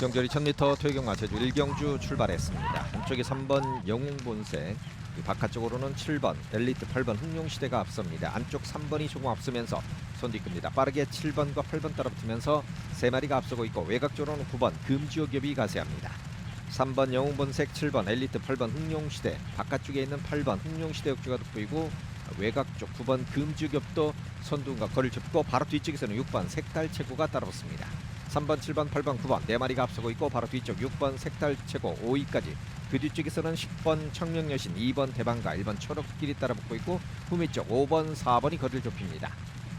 경절이 1000m 토요경마 제주 1경주 출발했습니다. 한쪽이 3번 영웅본색, 이 바깥쪽으로는 7번 엘리트 8번 흥룡시대가 앞섭니다. 안쪽 3번이 조금 앞서면서 손뒤끕니다. 빠르게 7번과 8번 따라붙으면서 세 마리가 앞서고 있고 외곽쪽으로는 9번 금지옥엽이 가세합니다. 3번 영웅본색 7번 엘리트 8번 흥룡시대 바깥쪽에 있는 8번 흥룡시대 역주가 돋보이고 외곽 쪽 9번 금지옥엽도 선두가 거리를 좁고 바로 뒤쪽에서는 6번 색달체구가 따라붙습니다. 3번, 7번, 8번, 9번 네 마리가 앞서고 있고 바로 뒤쪽 6번 색달체고 5위까지 그 뒤쪽에서는 10번 청명여신, 2번 대방가, 1번 초록길이 따라붙고 있고 후미 쪽 5번, 4번이 거리를 좁힙니다.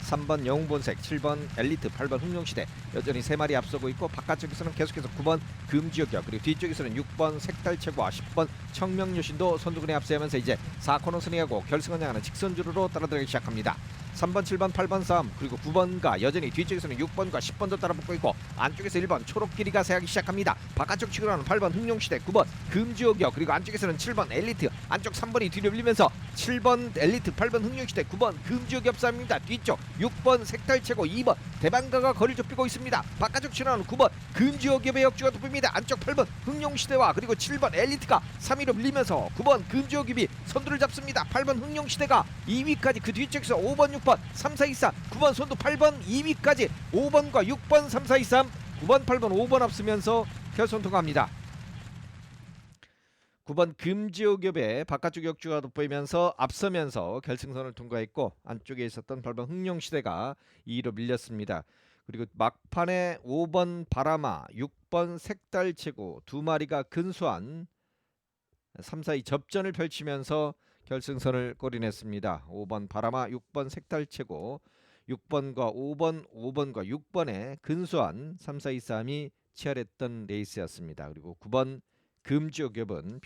3번 영웅본색, 7번 엘리트, 8번 흥룡시대 여전히 세 마리 앞서고 있고 바깥쪽에서는 계속해서 9번 금지역격 그리고 뒤쪽에서는 6번 색달체과 10번 청명여신도 선두근에 앞서면서 이제 4코너 승리하고 결승을 향하는 직선주로로 따라들기 시작합니다. 3번, 7번, 8번 싸움 그리고 9번과 여전히 뒤쪽에서는 6번과 10번도 따라붙고 있고 안쪽에서 1번 초록길이가 세하기 시작합니다. 바깥쪽 치고라는 8번 흥룡시대 9번 금지옥역 그리고 안쪽에서는 7번 엘리트 안쪽 3번이 뒤로 밀면서 7번 엘리트 8번 흥룡시대 9번 금지옥역 싸움입니다. 뒤쪽 6번 색달체고 2번 대방가가 거리를 좁히고 있습니다. 바깥쪽 치고라는 9번 금지옥역의 역주가 돋보입니다. 안쪽 8번 흥룡시대와 그리고 7번 엘리트가 3위로 밀리면서 9번 금지옥입이 선두를 잡습니다. 8번 흥룡시대가 2위까지 그 뒤쪽에서 5번 6번 3 4 2 4 9번 선두 8번 2위까지 5번과 6번 3 4 2 3 9번 8번 5번 앞서면서 결선 통과합니다. 9번 금지옥엽의 바깥쪽 역주가 돋보이면서 앞서면서 결승선을 통과했고 안쪽에 있었던 8번 흥룡시대가 2위로 밀렸습니다. 그리고 막판에 5번 바라마, 6번 색달체고 두 마리가 근소한 3, 4, 2 접전을 펼치면서 결승선을 꼬리냈습니다. 5번 바라마, 6번 색달체고 6번과 5번, 5번과 6번의 근소한 3, 4, 2, 3이 치열했던 레이스였습니다. 그리고 9번 금지옥엽은